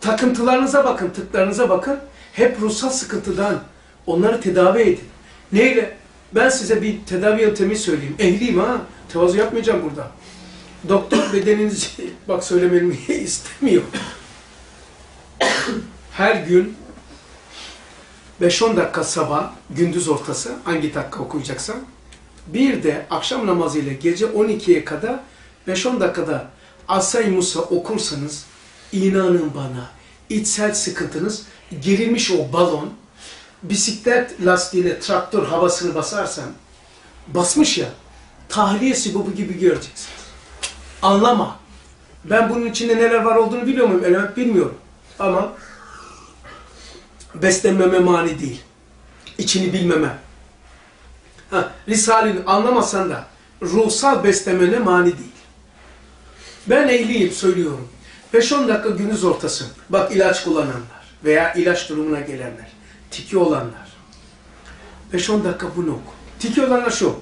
Takıntılarınıza bakın, tıklarınıza bakın. Hep ruhsal sıkıntıdan. Onları tedavi edin. Neyle? Ben size bir tedavi yöntemi söyleyeyim. Ehliyim ha. Tevazu yapmayacağım burada. Doktor bedeninizi, bak söylememi istemiyor. Her gün 5-10 dakika sabah, gündüz ortası, hangi dakika okuyacaksan, bir de akşam namazı ile gece 12'ye kadar 5-10 dakikada Asay Musa okursanız, inanın bana, içsel sıkıntınız, gerilmiş o balon, bisiklet lastiğine traktör havasını basarsan, basmış ya, tahliyesi bu gibi göreceksin. Anlama. Ben bunun içinde neler var olduğunu biliyor muyum? Element bilmiyorum. Ama beslenmeme mani değil. İçini bilmeme. Ha, Risale'ni anlamasan da ruhsal beslemene mani değil. Ben ehliyim söylüyorum. 5-10 dakika gündüz ortası. Bak ilaç kullananlar veya ilaç durumuna gelenler. Tiki olanlar. 5-10 dakika bunu oku. Tiki olanlar şu.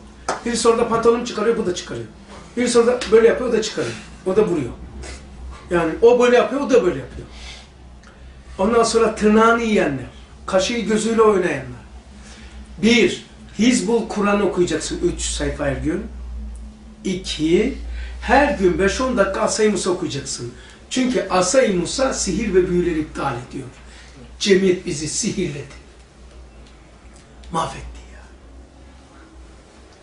Birisi orada pantolon çıkarıyor, bu da çıkarıyor. Birisi orada böyle yapıyor, o da çıkarıyor. O da vuruyor. Yani o böyle yapıyor, o da böyle yapıyor. Ondan sonra tırnağını yiyenler, kaşığı gözüyle oynayanlar. Bir, Hizbul Kur'an okuyacaksın üç sayfa her gün. İki, her gün 5-10 dakika Asay Musa okuyacaksın. Çünkü Asay Musa sihir ve büyüleri iptal ediyor. Cemiyet bizi sihirledi. Mahvetti.